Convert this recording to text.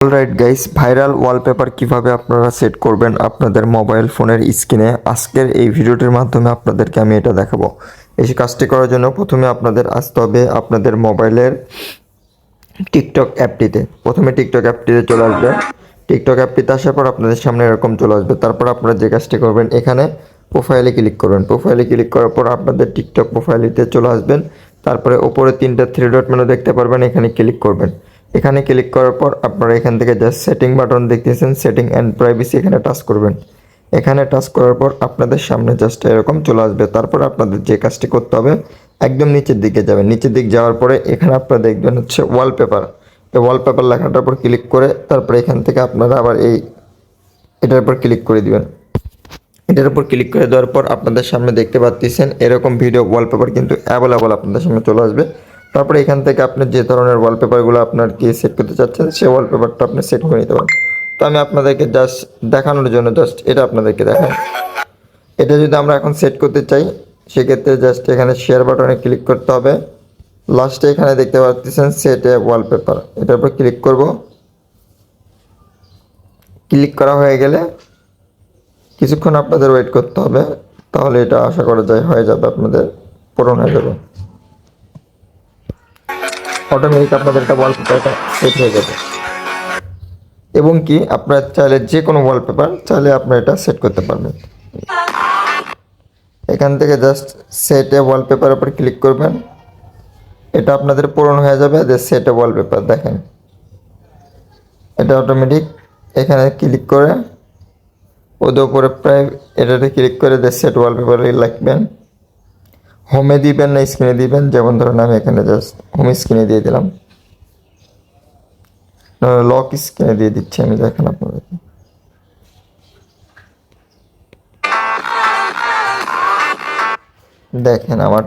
Alright guys viral wallpaper কীভাবে আপনারা set করবেন আপনাদের মোবাইল ফোনের স্ক্রিনে আজকের এই ভিডিওটির মাধ্যমে আপনাদেরকে আমি এটা দেখাবো। এই কাজটি করার জন্য প্রথমে আপনাদের আসতে হবে আপনাদের মোবাইলের টিকটক অ্যাপটিতে প্রথমে টিকটক অ্যাপটিতে চলে আসবে। টিকটক অ্যাপটিতে আসার পর আপনাদের সামনে এরকম চলে আসবে। তারপর আপনারা যে কাজটি করবেন, এখানে প্রোফাইলে ক্লিক করবেন। প্রোফাইলে ক্লিক করার পর আপনাদের টিকটক প্রোফাইলিতে চলে আসবেন। তারপরে ওপরে তিনটা থ্রি ডট মেনু দেখতে পারবেন, এখানে ক্লিক করবেন। এখানে ক্লিক করার পর আপনারা এখান থেকে জাস্ট সেটিং বাটন দেখতেছেন সেটিং অ্যান্ড প্রাইভেসি এখানে টাচ করবেন। এখানে টাচ করার পর আপনাদের সামনে জাস্ট এরকম চলে আসবে। তারপর আপনাদের যে কাজটি করতে হবে, একদম নিচের দিকে যাবেন। নিচের দিক যাওয়ার পরে এখানে আপনারা দেখবেন হচ্ছে ওয়ালপেপার এই ওয়ালপেপার লেখাটার উপর ক্লিক করে তারপরে এখান থেকে আপনারা আবার এই এটার উপর ক্লিক করে দিবেন। এটার উপর ক্লিক করে দেওয়ার পর আপনাদের সামনে দেখতে পাচ্ছেন এরকম ভিডিও ওয়ালপেপার কিন্তু অ্যাভেলেবল আপনাদের সামনে চলে আসবে। তারপরে এখান থেকে আপনি যে ধরনের ওয়ালপেপারগুলো আপনার কি সেট করতে চাচ্ছেন সেই ওয়ালপেপারটা আপনি সেট করে নিতে পারেন। তো আমি আপনাদেরকে জাস্ট দেখানোর জন্য জাস্ট এটা আপনাদেরকে দেখাই। এটা যদি আমরা এখন সেট করতে চাই, সেক্ষেত্রে জাস্ট এখানে শেয়ার বাটনে ক্লিক করতে হবে। লাস্টে এখানে দেখতে পাচ্ছেন সেট এ ওয়ালপেপার এটার উপর ক্লিক করব। ক্লিক করা হয়ে গেলে কিছুক্ষণ আপনাদের ওয়েট করতে হবে। তাহলে এটা আশা করা যায় হয়ে যাবে, আপনাদের পূরণ হয়ে যাবে। অটোমেটিক আপনাদের একটা ওয়ালপেপারটা সেট হয়ে যাবে। এবং কি, আপনার চাইলে যে কোনো ওয়ালপেপার চাইলে আপনার এটা সেট করতে পারবেন। এখান থেকে জাস্ট সেটে ওয়ালপেপার উপর ক্লিক করবেন। এটা আপনাদের পূরণ হয়ে যাবে, যে সেটে ওয়ালপেপার দেখেন। এটা অটোমেটিক এখানে ক্লিক করে, ওদের উপরে প্রায় এটাতে ক্লিক করে যে সেট ওয়ালপেপারে লিখবেন হোমে দিবেন না স্ক্রিনে দিবেন? যেমন ধরুন আমি এখানে জাস্ট হোম স্ক্রিনে দিয়ে দিলাম। লক স্ক্রিনে দিয়ে দিচ্ছি আমি, দেখেন আপনাদেরকে। দেখেন আমার